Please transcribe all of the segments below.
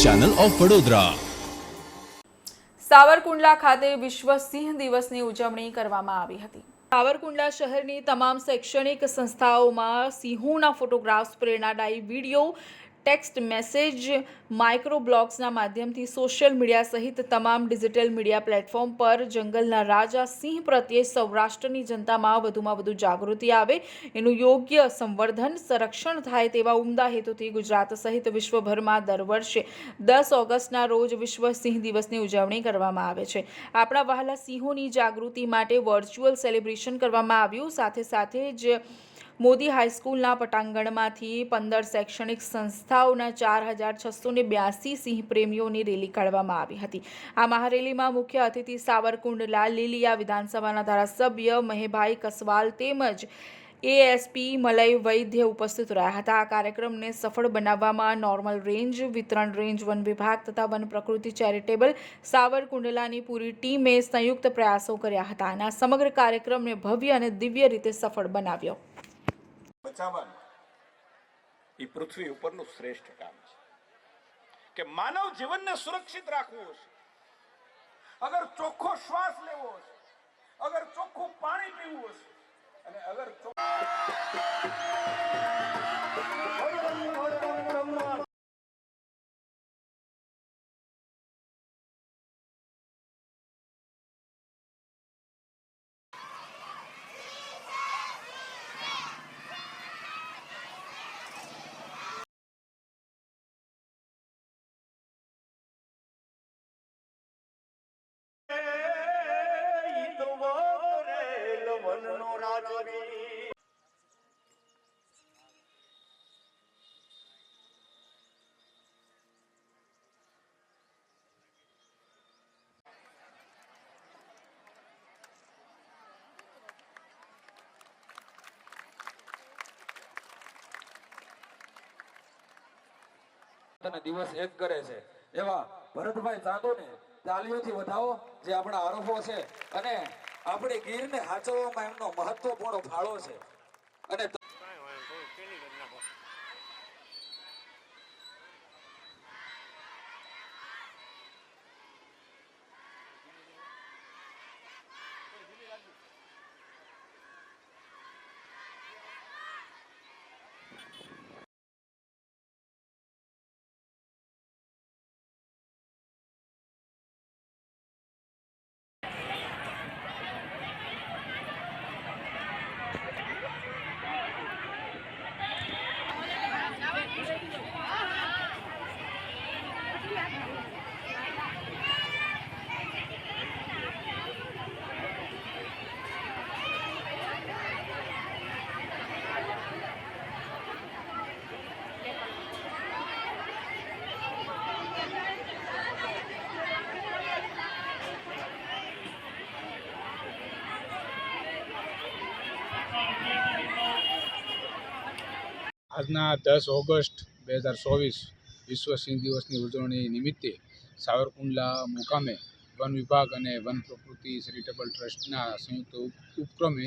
Channel of Vadodara. Savarkundla ખાતે વિશ્વ સિંહ દિવસની ઉજવણી કરવામાં આવી હતી. સાવરકુંડલા શહેરની તમામ શૈક્ષણિક સંસ્થાઓમાં સિંહોના ફોટોગ્રાફ્સ, પ્રેરણાદાયી વીડિયો ટેક્સ્ટ મેસેજ માઇક્રો બ્લોગ્સના માધ્યમથી સોશિયલ મીડિયા સહિત તમામ ડિજિટલ મીડિયા પ્લેટફોર્મ પર જંગલના રાજા સિંહ પ્રત્યે સૌરાષ્ટ્રની જનતામાં વધુમાં વધુ જાગૃતિ આવે, એનું યોગ્ય સંવર્ધન, સંરક્ષણ થાય તેવા ઉમદા હેતુથી ગુજરાત સહિત વિશ્વભરમાં દર વર્ષે દસ ઓગસ્ટના રોજ વિશ્વ સિંહ દિવસની ઉજવણી કરવામાં આવે છે. આપણા વહાલા સિંહોની જાગૃતિ માટે વર્ચ્યુઅલ સેલિબ્રેશન કરવામાં આવ્યું. સાથે સાથે જ મોદી હાઈસ્કૂલના પટાંગણમાંથી પંદર શૈક્ષણિક સંસ્થાઓના ચાર હજાર છસો ને બ્યાસી સિંહ પ્રેમીઓની રેલી કાઢવામાં આવી હતી. આ મહારેલીમાં મુખ્ય અતિથિ સાવરકુંડલા લીલિયા વિધાનસભાના ધારાસભ્ય મહેભાઈ કસવાલ તેમજ એએસપી મલય વૈદ્ય ઉપસ્થિત રહ્યા હતા. આ કાર્યક્રમને સફળ બનાવવામાં નોર્મલ રેન્જ, વિતરણ રેન્જ, વન વિભાગ તથા વન પ્રકૃતિ ચેરિટેબલ સાવરકુંડલાની પૂરી ટીમે સંયુક્ત પ્રયાસો કર્યા હતા અને આ સમગ્ર કાર્યક્રમને ભવ્ય અને દિવ્ય રીતે સફળ બનાવ્યો. બચાવવાનું. એ પૃથ્વી ઉપરનું શ્રેષ્ઠ કામ છે. કે માનવ જીવનને સુરક્ષિત રાખવું હશે. અગર ચોખ્ખો શ્વાસ લેવો હશે, અગર ચોખ્ખું પાણી પીવું હશે, અને અગર ચો- રાજવી. દિવસ એક કરે છે. એવા ભરતભાઈ ચાંદોને તાલીઓથી વધાવો, જે આપણા આરોપો છે. અને આપણી ગીરને હાચવવામાં એમનો મહત્વપૂર્ણ ફાળો છે. અને આજના દસ ઓગસ્ટ બે હજાર ચોવીસ વિશ્વ સિંહ દિવસની ઉજવણી નિમિત્તે સાવરકુંડલા મુકામે વન વિભાગ અને વન પ્રકૃતિ ચેરિટેબલ ટ્રસ્ટના સંયુક્ત ઉપક્રમે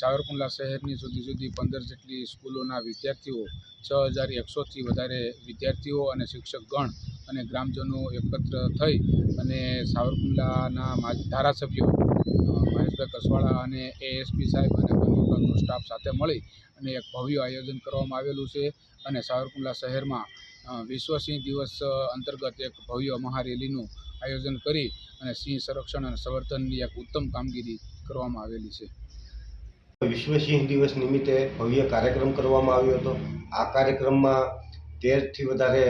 સાવરકુંડલા શહેરની જુદી જુદી પંદર જેટલી સ્કૂલોના વિદ્યાર્થીઓ, છ હજાર એકસોથી વધારે વિદ્યાર્થીઓ અને શિક્ષકગણ અને ગ્રામજનો એકત્ર થઈ અને સાવરકુંડલાના ધારાસભ્યો મહેશભાઈ કસવાળા અને એએસપી સાહેબ અને વન વિભાગનો સ્ટાફ સાથે મળી અને એક ભવ્ય આયોજન કરવામાં આવેલું છે અને સાવરકુંડલા શહેરમાં વિશ્વસિંહ વિશ્વ સિંહ દિવસ અંતર્ગત એક ભવ્ય મહારેલીનું આયોજન કરી અને સિંહ સંરક્ષણ અને સંવર્ધનની એક ઉત્તમ કામગીરી કરવામાં આવેલી છે. વિશ્વ સિંહ દિવસ નિમિત્તે ભવ્ય કાર્યક્રમ કરવામાં આવ્યો હતો. આ કાર્યક્રમમાં તેરથી વધારે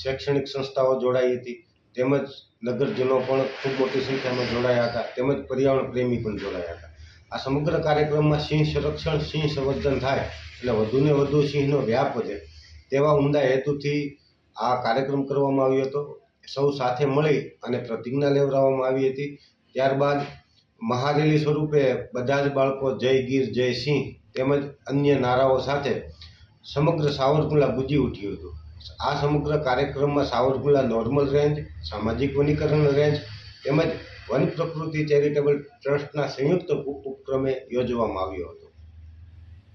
શૈક્ષણિક સંસ્થાઓ જોડાઈ હતી. તેમજ નગરજનો પણ ખૂબ મોટી સંખ્યામાં જોડાયા હતા. તેમજ પર્યાવરણ પ્રેમી પણ જોડાયા હતા. આ સમગ્ર કાર્યક્રમમાં સિંહ સંરક્ષણ, સિંહ સંવર્ધન થાય એટલે વધુને વધુ સિંહનો વ્યાપ વધે તેવા ઉમદા હેતુથી આ કાર્યક્રમ કરવામાં આવ્યો હતો. સૌ સાથે મળી અને પ્રતિજ્ઞા લેવડાવવામાં આવી હતી. ત્યારબાદ મહારેલી સ્વરૂપે બધા જ બાળકો જય ગીર, જય સિંહ તેમજ અન્ય નારાઓ સાથે સમગ્ર સાવરકુંડલા ગુજી ઉઠ્યું હતું. આ સમગ્ર કાર્યક્રમમાં સાવરકુંડલા નોર્મલ રેન્જ, સામાજિક વનીકરણ રેન્જ તેમજ વન પ્રકૃતિ ચેરિટેબલ ટ્રસ્ટના સંયુક્ત ઉપક્રમે યોજવામાં આવ્યો હતો.